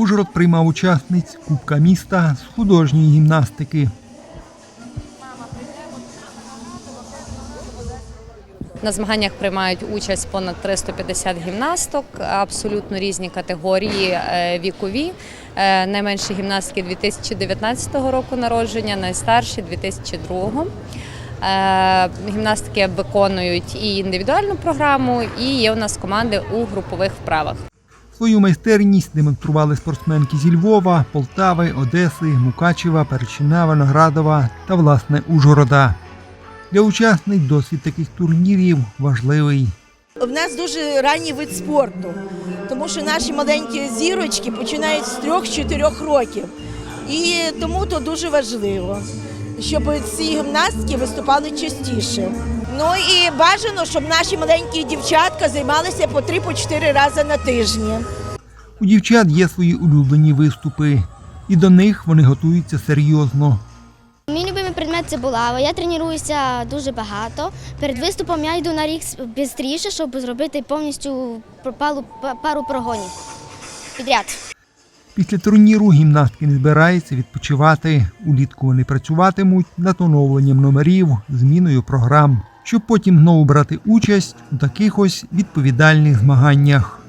Ужгород приймав учасниць Кубка міста з художньої гімнастики. На змаганнях приймають участь понад 350 гімнасток, абсолютно різні категорії е, вікові. Е, Найменші гімнастки 2019 року народження, найстарші 2002. Е, Гімнастики виконують і індивідуальну програму, і є у нас команди у групових вправах. Свою майстерність демонстрували спортсменки зі Львова, Полтави, Одеси, Мукачева, Перечина, Виноградова та власне Ужгорода. Для учасниць досвід таких турнірів важливий. В нас дуже ранній вид спорту, тому що наші маленькі зірочки починають з 3-4 років. І тому то дуже важливо, щоб ці гімнастки виступали частіше. Ну і бажано, щоб наші маленькі дівчатка займалися по 3-4 рази на тижні. У дівчат є свої улюблені виступи, і до них вони готуються серйозно. Мій любимий предмет це булава. Я тренуюся дуже багато. Перед виступом я йду на рік швидше, щоб зробити повністю пару, пару прогонів підряд. Після турніру гімнастки не збираються відпочивати. Улітку вони працюватимуть над оновленням номерів, зміною програм, щоб потім знову брати участь у таких ось відповідальних змаганнях.